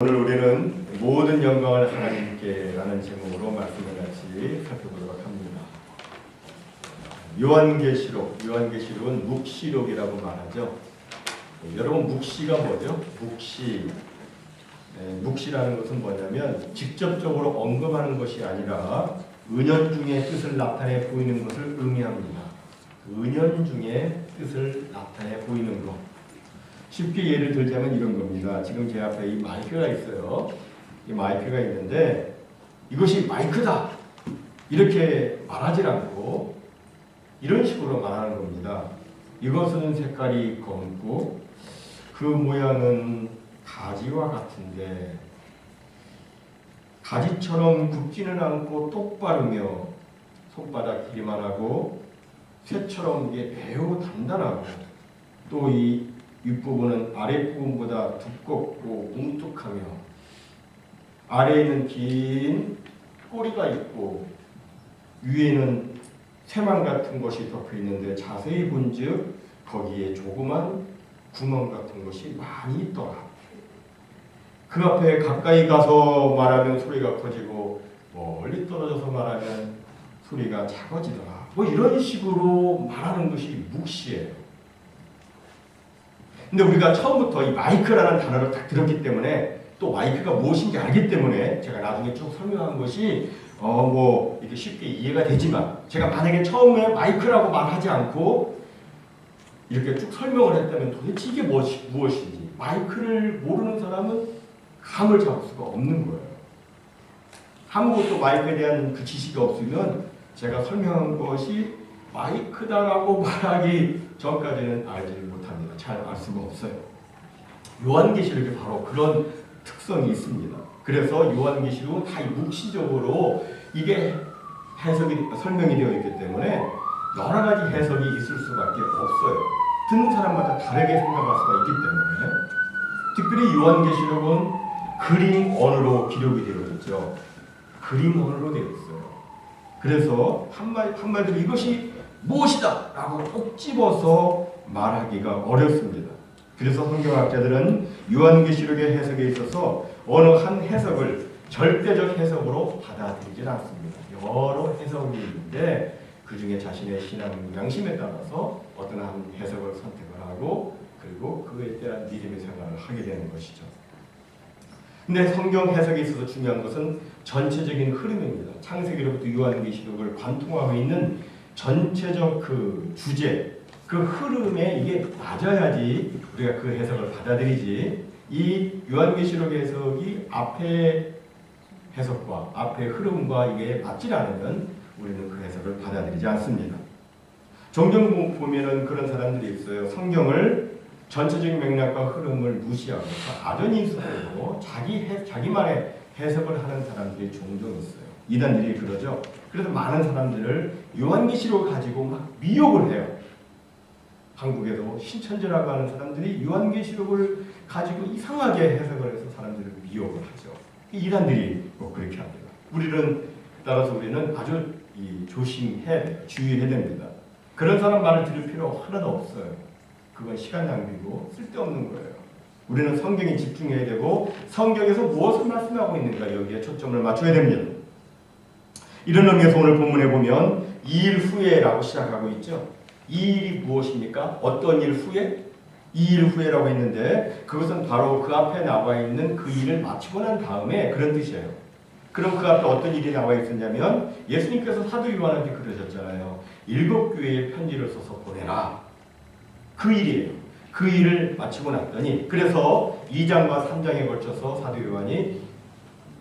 오늘 우리는 모든 영광을 하나님께라는 제목으로 말씀을 같이 살펴보도록 합니다. 요한계시록, 요한계시록은 묵시록이라고 말하죠. 네, 여러분 묵시가 뭐죠? 묵시. 네, 묵시라는 것은 뭐냐면 직접적으로 언급하는 것이 아니라 은연중의 뜻을 나타내 보이는 것을 의미합니다. 그 은연중의 뜻을 나타내 보이는 것. 쉽게 예를 들자면 이런 겁니다. 지금 제 앞에 이 마이크가 있어요. 이 마이크가 있는데 이것이 마이크다. 이렇게 말하지 않고 이런 식으로 말하는 겁니다. 이것은 색깔이 검고 그 모양은 가지와 같은데 가지처럼 굽지는 않고 똑바르며 손바닥 길이만 하고 쇠처럼 매우 단단하고 또 이 윗부분은 아랫부분보다 두껍고 뭉툭하며 아래에는 긴 꼬리가 있고 위에는 새만 같은 것이 덮여 있는데 자세히 본즉 거기에 조그만 구멍 같은 것이 많이 있더라. 그 앞에 가까이 가서 말하면 소리가 커지고 멀리 떨어져서 말하면 소리가 작아지더라. 뭐 이런 식으로 말하는 것이 묵시예요. 근데 우리가 처음부터 이 마이크라는 단어를 딱 들었기 때문에 또 마이크가 무엇인지 알기 때문에 제가 나중에 쭉 설명한 것이 어 뭐 이게 쉽게 이해가 되지만 제가 만약에 처음에 마이크라고 말하지 않고 이렇게 쭉 설명을 했다면 도대체 이게 무엇이, 무엇인지 마이크를 모르는 사람은 감을 잡을 수가 없는 거예요. 아무것도 마이크에 대한 그 지식이 없으면 제가 설명한 것이 마이크다라고 말하기 전까지는 알지 못합니다. 잘 알 수가 없어요. 요한계시록이 바로 그런 특성이 있습니다. 그래서 요한계시록은 다 묵시적으로 이게 해석이 설명이 되어 있기 때문에 여러 가지 해석이 있을 수밖에 없어요. 듣는 사람마다 다르게 생각할 수가 있기 때문에 특별히 요한계시록은 그림 언어로 기록이 되어 있죠. 그림 언어로 되어 있어요. 그래서 한말 한마디로 이것이 무엇이다 라고 꼭 집어서 말하기가 어렵습니다. 그래서 성경학자들은 요한계시록의 해석에 있어서 어느 한 해석을 절대적 해석으로 받아들이지 않습니다. 여러 해석이 있는데 그 중에 자신의 신앙 양심에 따라서 어떤 한 해석을 선택을 하고 그리고 그에 대한 믿음의 생활을 하게 되는 것이죠. 근데 성경 해석에 있어서 중요한 것은 전체적인 흐름입니다. 창세기로부터 요한계시록을 관통하고 있는 전체적 그 주제, 그 흐름에 이게 맞아야지 우리가 그 해석을 받아들이지. 이 요한계시록 해석이 앞에 해석과 앞의 흐름과 이게 맞지 않으면 우리는 그 해석을 받아들이지 않습니다. 종종 보면은 그런 사람들이 있어요. 성경을 전체적인 맥락과 흐름을 무시하고 아전인수로 자기 해, 자기만의 해석을 하는 사람들이 종종 있어요. 이단들이 그러죠. 그래서 많은 사람들을 요한계시록 가지고 막 미혹을 해요. 한국에도 신천지라고 하는 사람들이 요한계시록을 가지고 이상하게 해석을 해서 사람들을 미혹을 하죠. 이단들이 뭐 그렇게 합니다. 우리는 따라서 우리는 아주 돼요. 주의해야 됩니다. 그런 사람 말을 들을 필요 하나도 없어요. 그건 시간 낭비고 쓸데없는 거예요. 우리는 성경에 집중해야 되고 성경에서 무엇을 말씀하고 있는가 여기에 초점을 맞춰야 됩니다. 이런 의미에서 오늘 본문에 보면 이일 후에라고 시작하고 있죠. 이 일이 무엇입니까? 어떤 일 후에? 이 일 후에라고 했는데 그것은 바로 그 앞에 나와 있는 그 일을 마치고 난 다음에 그런 뜻이에요. 그럼 그 앞에 어떤 일이 나와 있었냐면 예수님께서 사도 요한한테 그러셨잖아요. 일곱 교회에 편지를 써서 보내라. 그 일이에요. 그 일을 마치고 났더니 그래서 2장과 3장에 걸쳐서 사도 요한이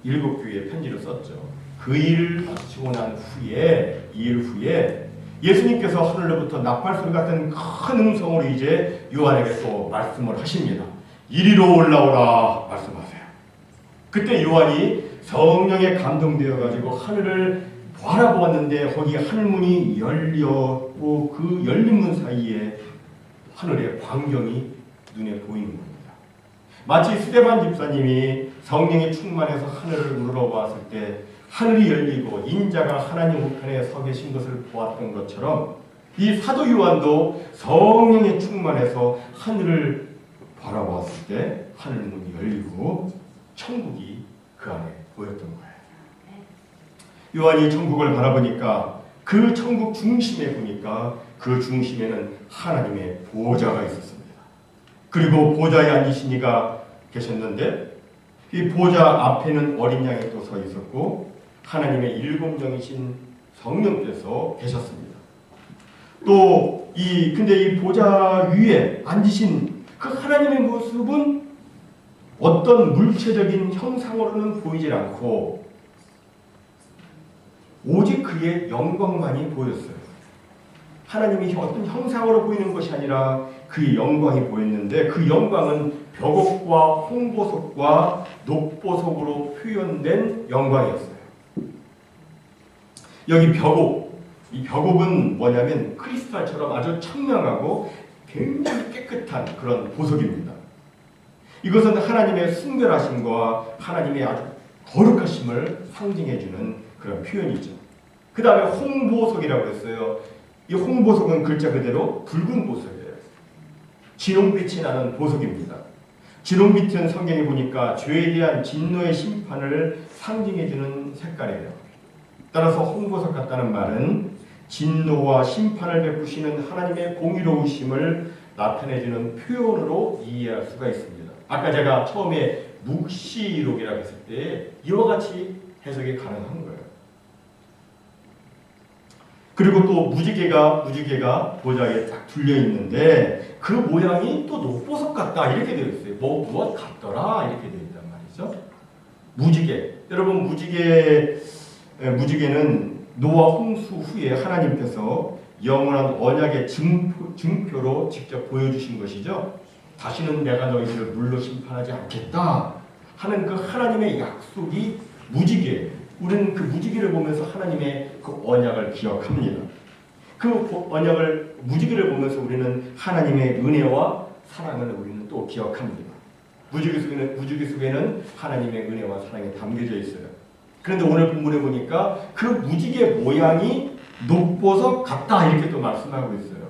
일곱 교회에 편지를 썼죠. 그 일을 마치고 난 후에 이 일 후에 예수님께서 하늘로부터 나팔소리 같은 큰 음성으로 이제 요한에게 또 말씀을 하십니다. 이리로 올라오라 말씀하세요. 그때 요한이 성령에 감동되어 가지고 하늘을 바라보았는데 거기 하늘문이 열렸고 그 열린 문 사이에 하늘의 광경이 눈에 보이는 겁니다. 마치 스테반 집사님이 성령이 충만해서 하늘을 눌러보았을 때 하늘이 열리고 인자가 하나님 우편에 서 계신 것을 보았던 것처럼 이 사도 요한도 성령에 충만해서 하늘을 바라보았을 때 하늘 문이 열리고 천국이 그 안에 보였던 거예요. 요한이 천국을 바라보니까 그 천국 중심에 보니까 그 중심에는 하나님의 보좌가 있었습니다. 그리고 보좌에 앉으신 이가 계셨는데 이 보좌 앞에는 어린 양이 또 서 있었고 하나님의 일곱 영이신 성령께서 계셨습니다. 또 이 근데 이 보좌 위에 앉으신 그 하나님의 모습은 어떤 물체적인 형상으로는 보이질 않고 오직 그의 영광만이 보였어요. 하나님이 어떤 형상으로 보이는 것이 아니라 그의 영광이 보였는데 그 영광은 벽옥과 홍보석과 녹보석으로 표현된 영광이었어요. 여기 벽옥, 이 벽옥은 뭐냐면 크리스탈처럼 아주 청량하고 굉장히 깨끗한 그런 보석입니다. 이것은 하나님의 순결하심과 하나님의 아주 거룩하심을 상징해주는 그런 표현이죠. 그 다음에 홍보석이라고 했어요. 이 홍보석은 글자 그대로 붉은 보석이에요. 진홍빛이 나는 보석입니다. 진홍빛은 성경에 보니까 죄에 대한 진노의 심판을 상징해주는 색깔이에요. 따라서 홍보석 같다는 말은 진노와 심판을 베푸시는 하나님의 공의로우심을 나타내주는 표현으로 이해할 수가 있습니다. 아까 제가 처음에 묵시록이라고 했을 때 이와 같이 해석이 가능한 거예요. 그리고 또 무지개가 무지개가 보좌에 딱 둘려 있는데 그 모양이 또 녹보석 같다 이렇게 되어 있어요. 뭐 무엇 같더라 이렇게 되어 있단 말이죠. 무지개 여러분 무지개 에, 무지개는 노아 홍수 후에 하나님께서 영원한 언약의 증표, 증표로 직접 보여주신 것이죠. 다시는 내가 너희들을 물로 심판하지 않겠다 하는 그 하나님의 약속이 무지개. 우리는 그 무지개를 보면서 하나님의 그 언약을 기억합니다. 그 언약을 무지개를 보면서 우리는 하나님의 은혜와 사랑을 우리는 또 기억합니다. 무지개 속에는 무지개 속에는 하나님의 은혜와 사랑이 담겨져 있어요. 그런데 오늘 본문에 보니까 그 무지개 모양이 녹보석 같다 이렇게 또 말씀하고 있어요.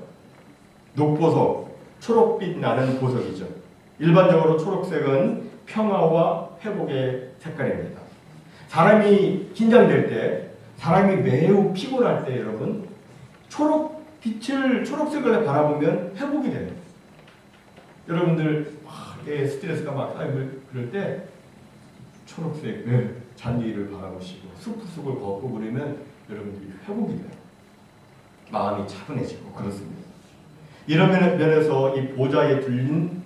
녹보석, 초록빛 나는 보석이죠. 일반적으로 초록색은 평화와 회복의 색깔입니다. 사람이 긴장될 때, 사람이 매우 피곤할 때 여러분 초록 빛을 초록색을 바라보면 회복이 돼요. 여러분들 막 스트레스가 막 쌓이고 그럴 때 초록색 네, 잔디를 바라보시고 숲 속을 걷고 그러면 여러분들이 회복이 돼요. 마음이 차분해지고 그렇습니다. 이런 면에서 이 보좌에 들린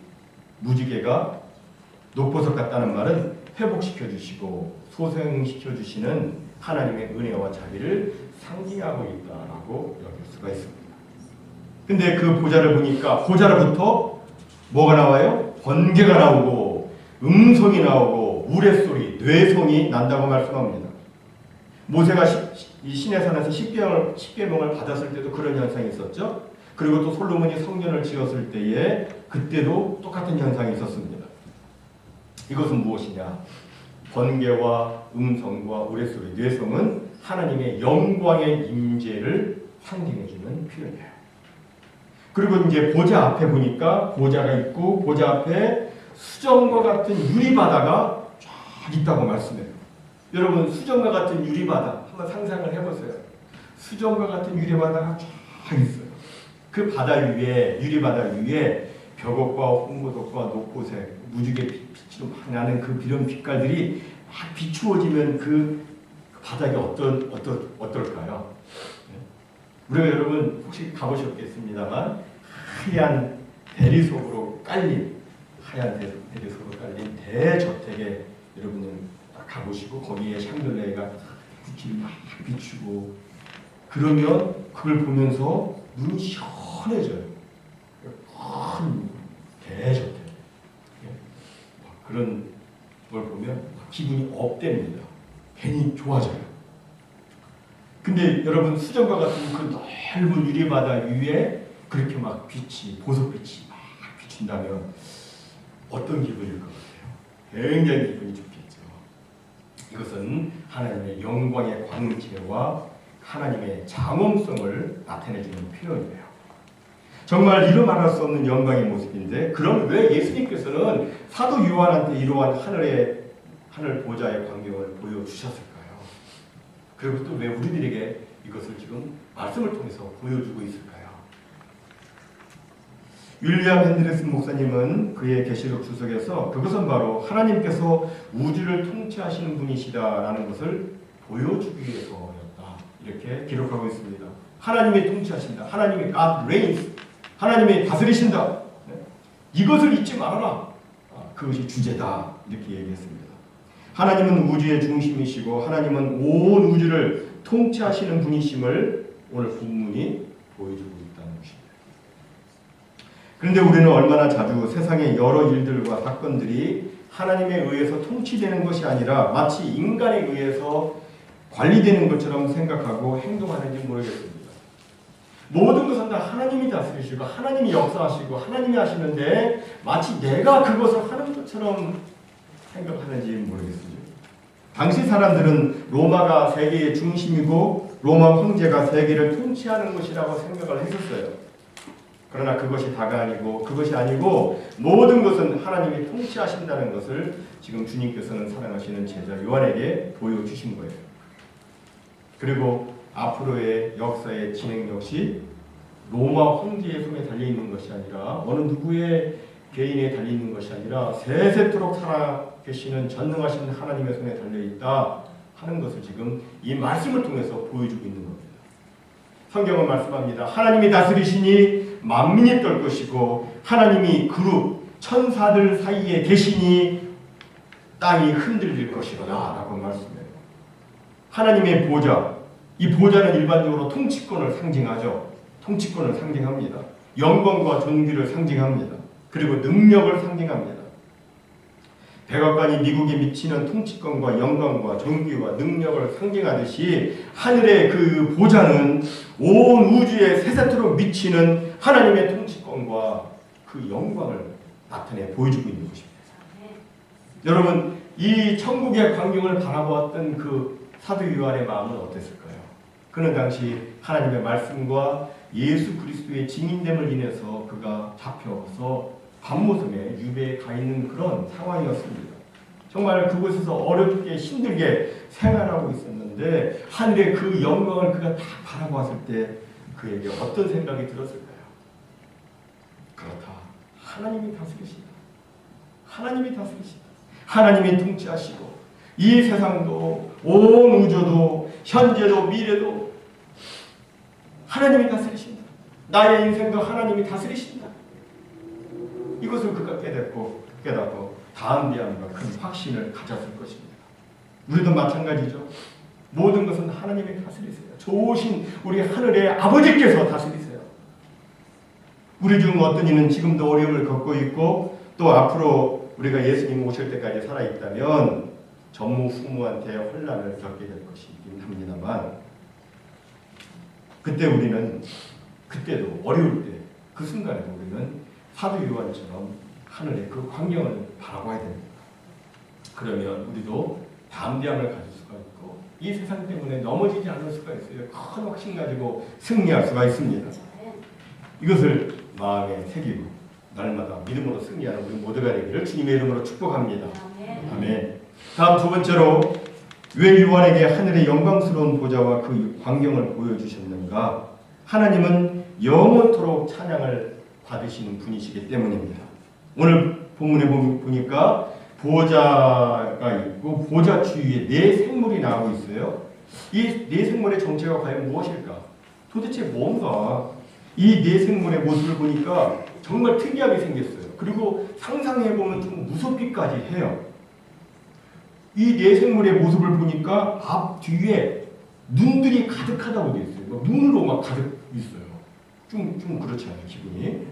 무지개가 녹보석 같다는 말은 회복시켜 주시고 소생시켜 주시는 하나님의 은혜와 자비를 상징하고 있다라고 여길 수가 있습니다. 근데 그 보좌를 보니까 보좌로부터 뭐가 나와요? 번개가 나오고 음성이 나오고 우레소리, 뇌성이 난다고 말씀합니다. 모세가 이 신의 산에서 십계명을, 십계명을 받았을 때도 그런 현상이 있었죠. 그리고 또 솔로몬이 성전을 지었을 때에 그때도 똑같은 현상이 있었습니다. 이것은 무엇이냐? 번개와 음성과 우레소리, 뇌성은 하나님의 영광의 임재를 상징해주는 표현이에요. 그리고 이제 보좌 앞에 보니까 보좌가 있고 보좌 앞에 수정과 같은 유리바다가 쫙 있다고 말씀해요. 여러분 수정과 같은 유리바다 한번 상상을 해보세요. 수정과 같은 유리바다가 쫙 있어요. 그 바다 위에 유리바다 위에 벽옥과 홍보석과 녹보색 무지개 빛으로 막 나는 그 이런 빛깔들이 막 비추어지면 그 바닥이 어떤 어떤 어떨까요? 우리가 여러분 혹시 가보셨겠습니다만 하얀 대리석으로 깔린 하얀 대리석으로 깔린 대저택에 여러분은 딱 가보시고 거기에 샹들레가 빛이 막 비추고 그러면 그걸 보면서 눈이 시원해져요. 큰 대저택 그런 걸 보면 기분이 업됩니다. 괜히 좋아져요. 근데 여러분 수정과 같은 그 넓은 유리바다 위에 그렇게 막 빛이 보석빛이 막 비춘다면 어떤 기분일 것 같아요? 굉장히 기분이 좋겠죠. 이것은 하나님의 영광의 광채와 하나님의 장엄성을 나타내주는 표현이에요. 정말 이루 말할 수 없는 영광의 모습인데 그럼 왜 예수님께서는 사도 요한한테 이러한 하늘의 하늘 보좌의 광경을 보여주셨을까요? 그리고 또 왜 우리들에게 이것을 지금 말씀을 통해서 보여주고 있을까요? 윌리엄 핸드레스 목사님은 그의 계시록 주석에서 그것은 바로 하나님께서 우주를 통치하시는 분이시다라는 것을 보여주기 위해서였다 이렇게 기록하고 있습니다. 하나님이 통치하신다. 하나님이 God reigns. 하나님이 다스리신다. 네? 이것을 잊지 말아라. 아, 그것이 주제다 이렇게 얘기했습니다. 하나님은 우주의 중심이시고 하나님은 온 우주를 통치하시는 분이심을 오늘 본문이 것입니다. 그런데 우리는 얼마나 자주 세상의 여러 일들과 사건들이 하나님에 의해서 통치되는 것이 아니라 마치 인간에 의해서 관리되는 것처럼 생각하고 행동하는지 모르겠습니다. 모든 것은 다 하나님이 다스리시고 하나님이 역사하시고 하나님이 하시는데 마치 내가 그것을 하는 것처럼 생각하는지 모르겠습니다. 당시 사람들은 로마가 세계의 중심이고 로마 황제가 세계를 통치하는 것이라고 생각을 했었어요. 그러나 그것이 다가 아니고 그것이 아니고 모든 것은 하나님이 통치하신다는 것을 지금 주님께서는 사랑하시는 제자 요한에게 보여주신 거예요. 그리고 앞으로의 역사의 진행 역시 로마 황제의 손에 달려 있는 것이 아니라 어느 누구의 개인에 달려 있는 것이 아니라 세세토록 살아 계시는 전능하신 하나님의 손에 달려 있다 하는 것을 지금 이 말씀을 통해서 보여주고 있는 겁니다. 성경은 말씀합니다. 하나님이 다스리시니 만민이 떨 것이고 하나님이 그룹 천사들 사이에 계시니 땅이 흔들릴 것이로다 라고 말씀해요. 하나님의 보좌, 이 보좌는 일반적으로 통치권을 상징하죠. 통치권을 상징합니다. 영광과 존귀를 상징합니다. 그리고 능력을 상징합니다. 백악관이 미국에 미치는 통치권과 영광과 존귀와 능력을 상징하듯이 하늘의 그 보좌는 온 우주에 세세토록 미치는 하나님의 통치권과 그 영광을 나타내 보여주고 있는 것입니다. 여러분 이 천국의 광경을 바라보았던 그 사도 요한의 마음은 어땠을까요? 그는 당시 하나님의 말씀과 예수 그리스도의 증인됨을 인해서 그가 잡혀서 밤모섬에 유배에 가 있는 그런 상황이었습니다. 정말 그곳에서 어렵게 힘들게 생활하고 있었는데 하늘의 그 영광을 그가 다 바라보았을 때 그에게 어떤 생각이 들었을까요? 그렇다. 하나님이 다스리신다. 하나님이 다스리신다. 하나님이 통치하시고 이 세상도 온 우주도 현재도 미래도 하나님이 다스리신다. 나의 인생도 하나님이 다스리신다. 이것을 그가 깨닫고 깨닫고 다음 비함과 큰 확신을 가졌을 것입니다. 우리도 마찬가지죠. 모든 것은 하나님이 다스리세요. 좋으신 우리 하늘의 아버지께서 다스리세요. 우리 중 어떤 이는 지금도 어려움을 겪고 있고 또 앞으로 우리가 예수님 오실 때까지 살아 있다면 전무후무한테 혼란을 겪게 될 것이긴 합니다만 그때 우리는 그때도 어려울 때 그 순간에도 우리는 사도 요한처럼 하늘의 그 광경을 바라봐야 됩니다. 그러면 우리도 담대함을 가질 수가 있고 이 세상 때문에 넘어지지 않을 수가 있어요. 큰 확신 가지고 승리할 수가 있습니다. 이것을 마음에 새기고 날마다 믿음으로 승리하는 우리 모두가 되기를 주님의 이름으로 축복합니다. 아멘. 다음 두 번째로 왜 요한에게 하늘의 영광스러운 보좌와 그 광경을 보여주셨는가? 하나님은 영원토록 찬양을 받으시는 분이시기 때문입니다. 오늘 본문에 보니까 보좌가 있고 보좌 주위에 네 생물이 나오고 있어요. 이 네 생물의 정체가 과연 무엇일까? 도대체 뭔가? 이 네 생물의 모습을 보니까 정말 특이하게 생겼어요. 그리고 상상해 보면 좀 무섭기까지 해요. 이 네 생물의 모습을 보니까 앞 뒤에 눈들이 가득하다고 되어 있어요. 막 눈으로 막 가득 있어요. 좀 좀 그렇지 않아요, 기분이?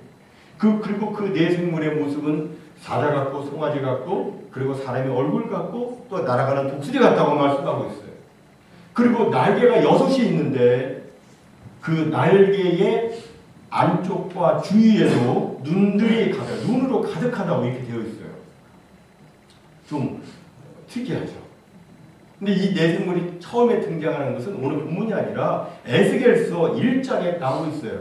그 그리고 그 네 생물의 모습은 사자 같고 송아지 같고 그리고 사람의 얼굴 같고 또 날아가는 독수리 같다고 말씀하고 있어요. 그리고 날개가 여섯이 있는데 그 날개의 안쪽과 주위에도 눈들이 가득, 눈으로 가득하다고 이렇게 되어 있어요. 좀 특이하죠. 근데 이 내생물이 처음에 등장하는 것은 오늘 본문이 아니라 에스겔서 1장에 나오고 있어요.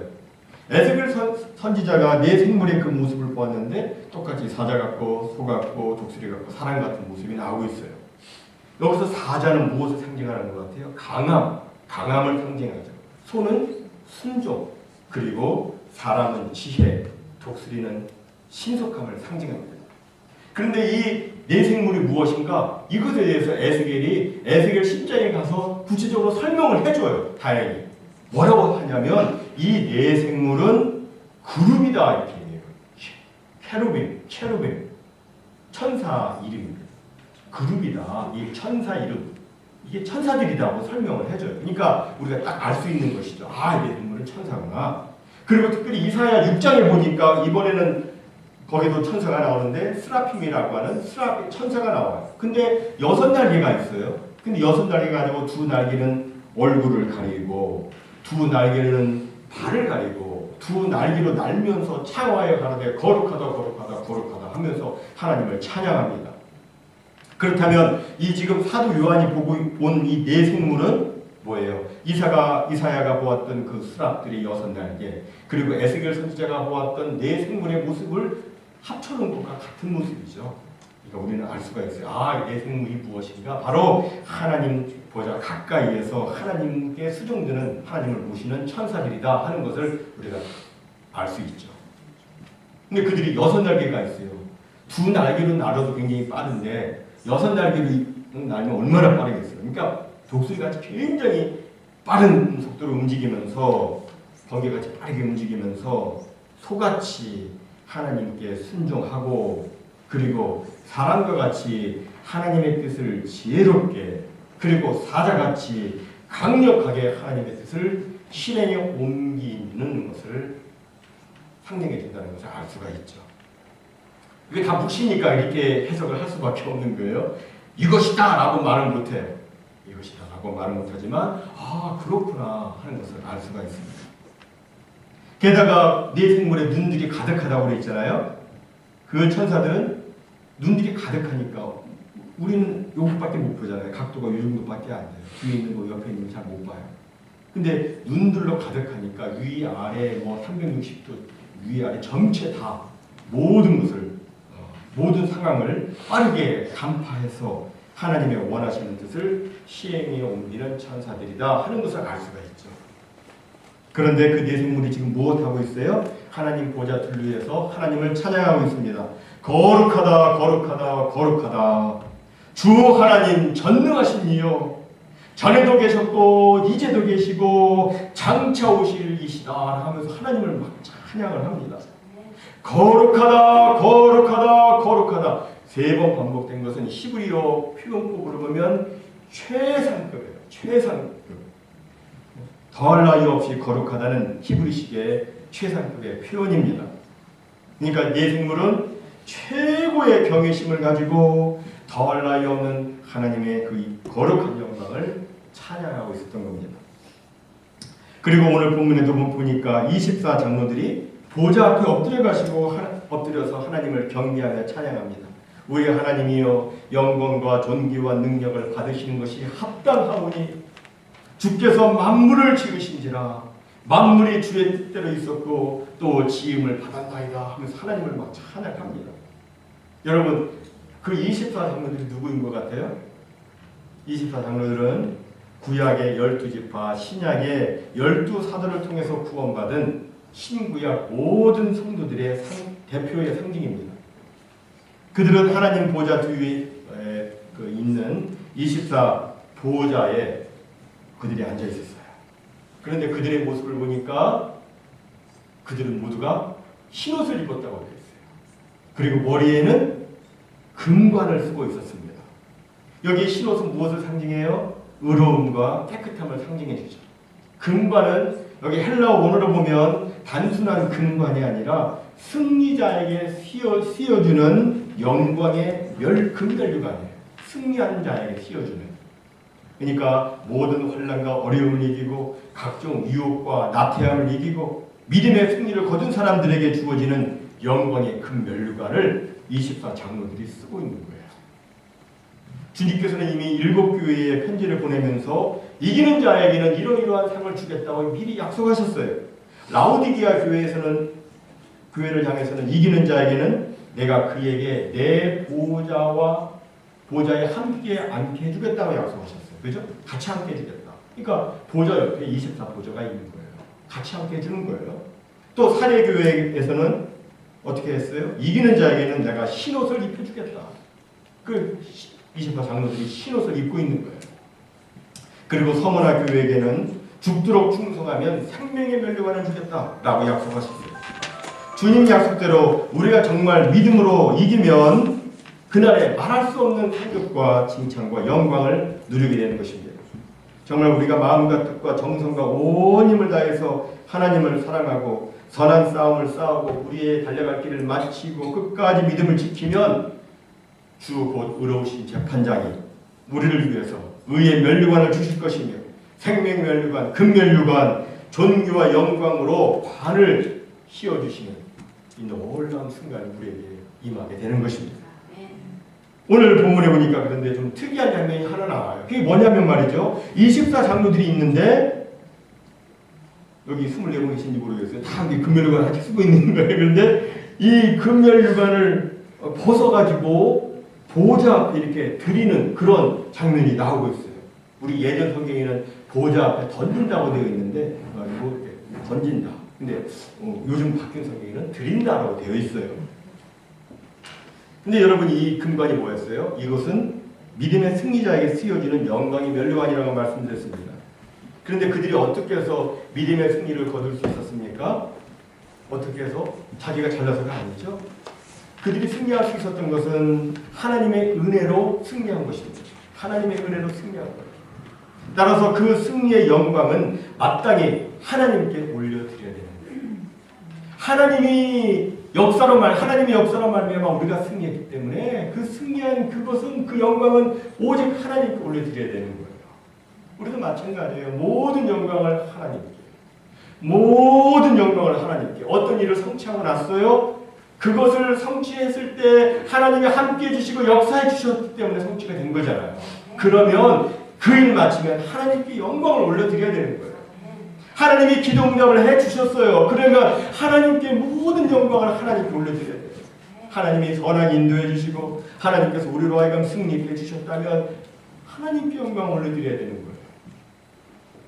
에스겔 선, 선지자가 네 생물의 그 모습을 보았는데 똑같이 사자 같고 소 같고 독수리 같고 사람 같은 모습이 나오고 있어요. 여기서 사자는 무엇을 상징하는 것 같아요? 강함, 강함을 상징하죠. 소는 순종, 그리고 사람은 지혜, 독수리는 신속함을 상징합니다. 그런데 이 네 생물이 무엇인가? 이것에 대해서 에스겔이 에스겔 10장에 가서 구체적으로 설명을 해줘요. 다행히. 뭐라고 하냐면 이 네 생물은 그룹이다 이렇게 얘기해요. 캐루빔, 체루빔, 천사 이름입니다. 그룹이다. 이 천사 이름. 이게 천사들이라고 설명을 해줘요. 그러니까 우리가 딱 알 수 있는 것이죠. 아, 이게 인물은 천사구나. 그리고 특별히 이사야 6장에 보니까 이번에는 거기도 천사가 나오는데 스라핌이라고 하는 스라 천사가 나와요. 근데 여섯 날개가 있어요. 근데 여섯 날개가 아니고 두 날개는 얼굴을 가리고 두 날개는 발을 가리고 두 날개로 날면서 창화에 가는데 거룩하다 거룩하다 거룩하다 하면서 하나님을 찬양합니다. 그렇다면 이 지금 사도 요한이 보고 본이네 생물은 뭐예요? 이사가 이사야가 보았던 그 수락들이 여섯 날개 그리고 에스겔 선지자가 보았던 네 생물의 모습을 합쳐놓은 것과 같은 모습이죠. 그러니까 우리는 알 수가 있어요. 아, 네 생물이 무엇인가? 바로 하나님 보자 가까이에서 하나님께 수종드는 하나님을 모시는 천사들이다 하는 것을 우리가 알 수 있죠. 근데 그들이 여섯 날개가 있어요. 두 날개로 날아도 굉장히 빠른데 여섯 날개로 날면 얼마나 빠르겠어요. 그러니까 독수리같이 굉장히 빠른 속도로 움직이면서 번개같이 빠르게 움직이면서 소같이 하나님께 순종하고 그리고 사람과 같이 하나님의 뜻을 지혜롭게 그리고 사자같이 강력하게 하나님의 뜻을 실행에 옮기는 것을 상징해 준다는 것을 알 수가 있죠. 이게 다 묵시니까 이렇게 해석을 할 수밖에 없는 거예요. 이것이다 라고 말은 못해요. 이것이다 라고 말은 못하지만 아 그렇구나 하는 것을 알 수가 있습니다. 게다가 네 생물에 눈들이 가득하다고 그랬잖아요. 그 천사들은 눈들이 가득하니까 우리는 요것밖에 못 보잖아요. 각도가 이 정도밖에 안 돼요. 뒤에 있는 거 옆에 있는 거 잘 못 봐요. 근데 눈들로 가득하니까 위 아래 뭐 360도 위 아래 전체 다 모든 것을 어, 모든 상황을 빠르게 간파해서 하나님의 원하시는 뜻을 시행에 옮기는 천사들이다 하는 것을 알 수가 있죠. 그런데 그네 생물이 지금 무엇하고 있어요? 하나님 보좌 둘리에서 하나님을 찬양하고 있습니다. 거룩하다 거룩하다 거룩하다 주 하나님 전능하신 이요 전에도 계셨고 이제도 계시고 장차 오실 이시다 하면서 하나님을 막 찬양을 합니다. 거룩하다 거룩하다 세 번 반복된 것은 히브리어 표현법으로 보면 최상급이에요. 최상급. 더할 나위 없이 거룩하다는 히브리식의 최상급의 표현입니다. 그러니까 네 생물은 최고의 경외심을 가지고 더할 나위 없는 하나님의 그 거룩한 영광을 찬양하고 있었던 겁니다. 그리고 오늘 본문에도 보니까 24 장로들이 보좌 앞에 엎드려 가시고 엎드려서 하나님을 경배하며 찬양합니다. 우리 하나님이여 영광과 존귀와 능력을 받으시는 것이 합당하오니 주께서 만물을 지으신지라 만물이 주의 뜻대로 있었고 또 지음을 받았나이다 하면서 하나님을 막 찬양합니다. 여러분 그 24장로들이 누구인 것 같아요? 24장로들은 구약의 열두 지파, 신약의 열두 사도를 통해서 구원받은 신구약 모든 성도들의 상, 대표의 상징입니다. 그들은 하나님 보좌 뒤에 그 있는 24 보좌에 그들이 앉아 있었어요. 그런데 그들의 모습을 보니까 그들은 모두가 흰 옷을 입었다고 있어요. 그리고 머리에는 금관을 쓰고 있었습니다. 여기 흰 옷은 무엇을 상징해요? 의로움과 깨끗함을 상징해 주죠. 금관은 여기 헬라어 원어로 보면 단순한 금관이 아니라 승리자에게 씌워, 씌워주는 영광의 멸, 금멸류관이에요. 승리한 자에게 씌워주는. 그러니까 모든 환란과 어려움을 이기고 각종 유혹과 나태함을 이기고 믿음의 승리를 거둔 사람들에게 주어지는 영광의 금멸류관을 24 장로들이 쓰고 있는 거예요. 주님께서는 이미 일곱 교회에 편지를 보내면서 이기는 자에게는 이러이러한 상을 주겠다고 미리 약속하셨어요. 라오디기아 교회에서는 교회를 향해서는 이기는 자에게는 내가 그에게 내 보좌와 보좌에 함께 앉게 해주겠다고 약속하셨어요. 그죠? 같이 함께 해주겠다. 그러니까 보좌 옆에 24보좌가 있는 거예요. 같이 함께 해주는 거예요. 또 사례교회에서는 어떻게 했어요? 이기는 자에게는 내가 흰옷을 입혀주겠다. 그 24 장로들이 흰옷을 입고 있는 거예요. 그리고 서머나 교회에게는 죽도록 충성하면 생명의 멸류관을 주겠다라고 약속하셨어요. 주님 약속대로 우리가 정말 믿음으로 이기면 그날에 말할 수 없는 타격과 칭찬과 영광을 누리게 되는 것입니다. 정말 우리가 마음과 뜻과 정성과 온 힘을 다해서 하나님을 사랑하고 선한 싸움을 싸우고 우리의 달려갈 길을 마치고 끝까지 믿음을 지키면 주 곧 의로우신 재판장이 우리를 위해서 의의 면류관을 주실 것이며 생명 멸류관, 금멸류관, 존귀와 영광으로 관을 씌워주시는 이 놀라운 순간이 우리에게 임하게 되는 것입니다. 오늘 본문에 보니까 그런데 좀 특이한 장면이 하나 나와요. 그게 뭐냐면 말이죠. 24 장로들이 있는데 여기 24분 계신지 모르겠어요. 다 이게 금멸류관 같이 쓰고 있는 거예요. 그런데 이 금멸류관을 벗어가지고 보좌 앞에 이렇게 드리는 그런 장면이 나오고 있어요. 우리 예전 성경에는 보좌 앞에 던진다고 되어 있는데 이렇게 던진다. 근데 어, 요즘 바뀐 성경에는 드린다라고 되어 있어요. 근데 여러분 이 금관이 뭐였어요? 이것은 믿음의 승리자에게 쓰여지는 영광의 멸류관이라고 말씀드렸습니다. 그런데 그들이 어떻게 해서 믿음의 승리를 거둘 수 있었습니까? 어떻게 해서 자기가 잘나서가 아니죠. 그들이 승리할 수 있었던 것은 하나님의 은혜로 승리한 것입니다. 하나님의 은혜로 승리한 거예요. 따라서 그 승리의 영광은 마땅히 하나님께 거예요. 하나님이 역사로 말, 하나님의 역사로 말미암아 우리가 승리했기 때문에 그 승리한 그것은 그 영광은 오직 하나님께 올려드려야 되는 거예요. 우리도 마찬가지예요. 모든 영광을 하나님께, 모든 영광을 하나님께. 어떤 일을 성취하고 났어요? 그것을 성취했을 때 하나님이 함께 해 주시고 역사해 주셨기 때문에 성취가 된 거잖아요. 그러면 그 일 마치면 하나님께 영광을 올려드려야 되는 거예요. 하나님이 기도 응답을 해 주셨어요. 그러면 하나님께 모든 영광을 하나님께 올려드려야 돼요. 하나님이 선한 인도해 주시고 하나님께서 우리로 하여금 승리해 주셨다면 하나님께 영광을 올려드려야 되는 거예요.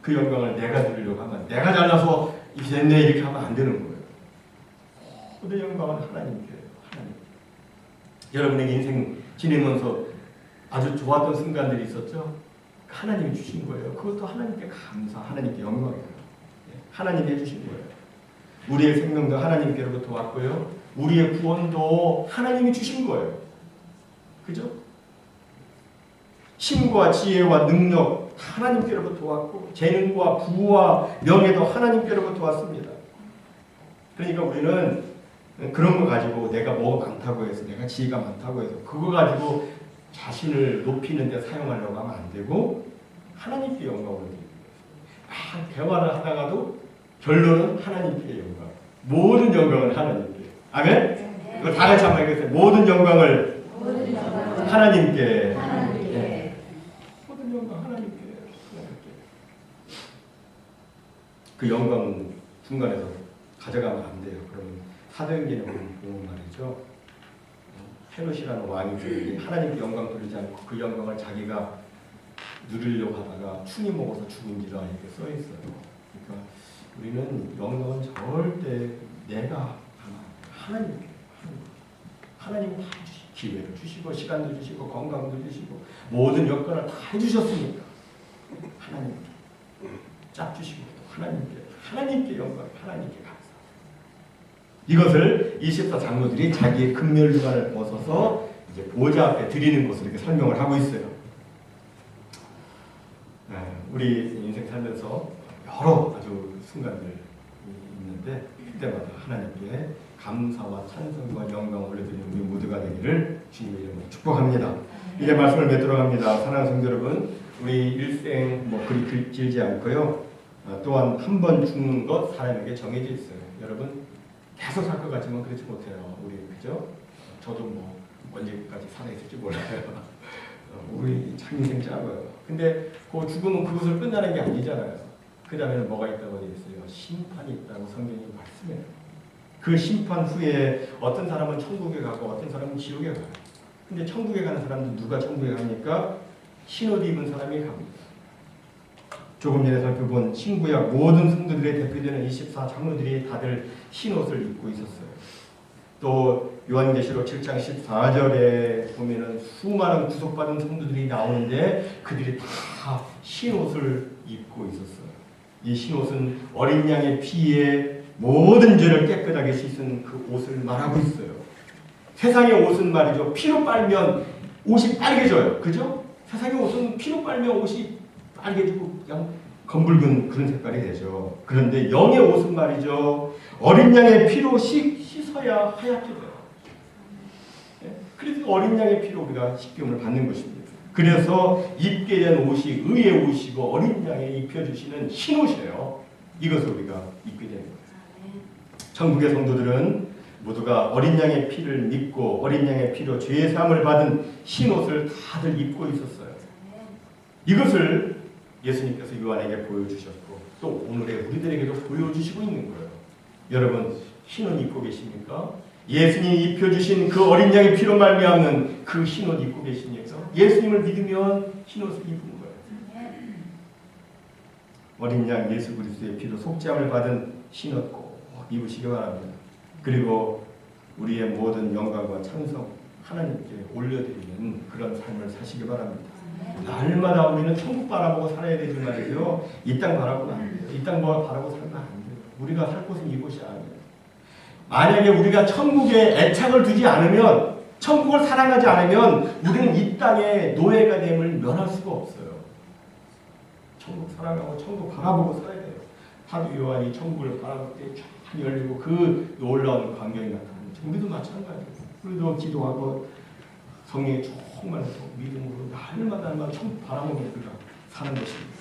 그 영광을 내가 누리려고 하면 내가 잘나서 이렇게 됐네 이렇게 하면 안 되는 거예요. 모든 영광은 하나님께 하나님. 여러분의 인생 지내면서 아주 좋았던 순간들이 있었죠. 하나님이 주신 거예요. 그것도 하나님께 감사, 하나님께 영광이에요. 하나님이 해주신 거예요. 우리의 생명도 하나님께로부터 왔고요. 우리의 구원도 하나님이 주신 거예요. 그죠? 힘과 지혜와 능력 하나님께로부터 왔고 재능과 부와 명예도 하나님께로부터 왔습니다. 그러니까 우리는 그런 거 가지고 내가 뭐가 많다고 해서 내가 지혜가 많다고 해서 그거 가지고 자신을 높이는 데 사용하려고 하면 안 되고 하나님께 영광을 드리는 아, 대화를 하다가도 결론은 하나님께 영광. 모든 영광은 하나님께. 아멘? 이거 다 같이 한번 읽겠어요. 모든 영광을 하나님께. 예. 모든 영광 하나님께. 하나님께. 그 영광은 중간에서 가져가면 안 돼요. 그러면 사도행전에 보면 말이죠. 헤롯이라는 왕이 있었는데 하나님께 영광 돌리지 않고 그 영광을 자기가 누리려고 하다가 충이 먹어서 죽은지라 이렇게 써 있어요. 그러니까 우리는 영광은 절대 내가 하나님께 하나님 다 주시 기회를 주시고 시간도 주시고 건강도 주시고 모든 여건을 다 해주셨으니까 하나님께 짝 주시고 하나님께 하나님께 영광 하나님께 감사. 이것을 24 장로들이 자기의 금멸류관을 벗어서 이제 보좌 앞에 드리는 것을 이렇게 설명을 하고 있어요. 네, 우리 인생 살면서 여러 아주 순간들이 있는데 그때마다 하나님께 감사와 찬송과 영광을 올려드리는 우리 모두가 되기를 주님의 이름으로 축복합니다. 이제 말씀을 맺도록 합니다. 사랑하는 성도 여러분, 우리 일생 뭐 그리 길- 길지 않고요. 아, 또한 한 번 죽는 것 사람에게 정해져 있어요. 여러분 계속 살 것 같지만 그렇지 못해요. 우리 그죠? 저도 뭐 언제까지 살아 있을지 몰라요. 어, 우리 참 인생 짧아요. 근데 그 죽으면 그것을 끝나는 게 아니잖아요. 그 다음에는 뭐가 있다고 되어 있어요? 심판이 있다고 성경이 말씀해요. 그 심판 후에 어떤 사람은 천국에 가고 어떤 사람은 지옥에 가요. 근데 천국에 가는 사람들 누가 천국에 갑니까? 흰옷 입은 사람이 갑니다. 조금 전에 살펴본 신구약 모든 성도들의 대표되는 24 장로들이 다들 흰옷을 입고 있었어요. 또 요한계시록 7장 14절에 보면은 수많은 구속받은 성도들이 나오는데 그들이 다 흰옷을 입고 있었어요. 이 흰옷은 어린 양의 피에 모든 죄를 깨끗하게 씻은 그 옷을 말하고 있어요. 세상의 옷은 말이죠. 피로 빨면 옷이 빨개져요. 그죠? 세상의 옷은 피로 빨면 옷이 빨개지고 그냥 검붉은 그런 색깔이 되죠. 그런데 영의 옷은 말이죠. 어린 양의 피로 씻, 씻어야 하얗게 돼요. 예? 그래서 어린 양의 피로 우리가 씻김을 받는 것입니다. 그래서 입게 된 옷이 의의 옷이고 어린 양에 입혀주시는 흰 옷이에요. 이것을 우리가 입게 되는 거예요. 천국의 성도들은 모두가 어린 양의 피를 믿고 어린 양의 피로 죄의 사함을 받은 흰 옷을 다들 입고 있었어요. 이것을 예수님께서 요한에게 보여주셨고 또 오늘의 우리들에게도 보여주시고 있는 거예요. 여러분 흰옷 입고 계십니까? 예수님이 입혀주신 그 어린 양의 피로 말미암는 그 흰옷 입고 계십니까? 예수님을 믿으면 흰 옷을 입은 거예요. 어린 양 예수 그리스도의 피로 속죄함을 받은 흰옷 꼭 입으시기 바랍니다. 그리고 우리의 모든 영광과 찬송 하나님께 올려드리는 그런 삶을 사시기 바랍니다. 날마다 우리는 천국 바라보고 살아야 되지 말이죠. 이땅 바라보면 안 돼요. 이 땅 바라보고 살면 안 돼요. 우리가 살 곳은 이곳이 아니에요. 만약에 우리가 천국에 애착을 두지 않으면 천국을 사랑하지 않으면 우리는 이 땅의 노예가 됨을 면할 수가 없어요. 천국 사랑하고 천국 바라보고 살아야 돼요. 사도 요한이 천국을 바라볼 때쫙 열리고 그 놀라운 광경이 나타납니다. 우리도 마찬가지예요. 우리도 기도하고 성령의 충만해서 믿음으로 날마다 날마다 천국 바라보며 우리가 사는 것입니다.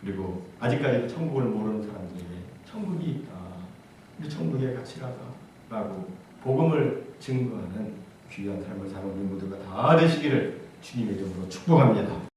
그리고 아직까지도 천국을 모르는 사람들에게 천국이 있다. 우리 천국에 같이 가자라고 복음을 증거하는 귀한 삶을 사는 우리 모두가 다 되시기를 주님의 이름으로 축복합니다.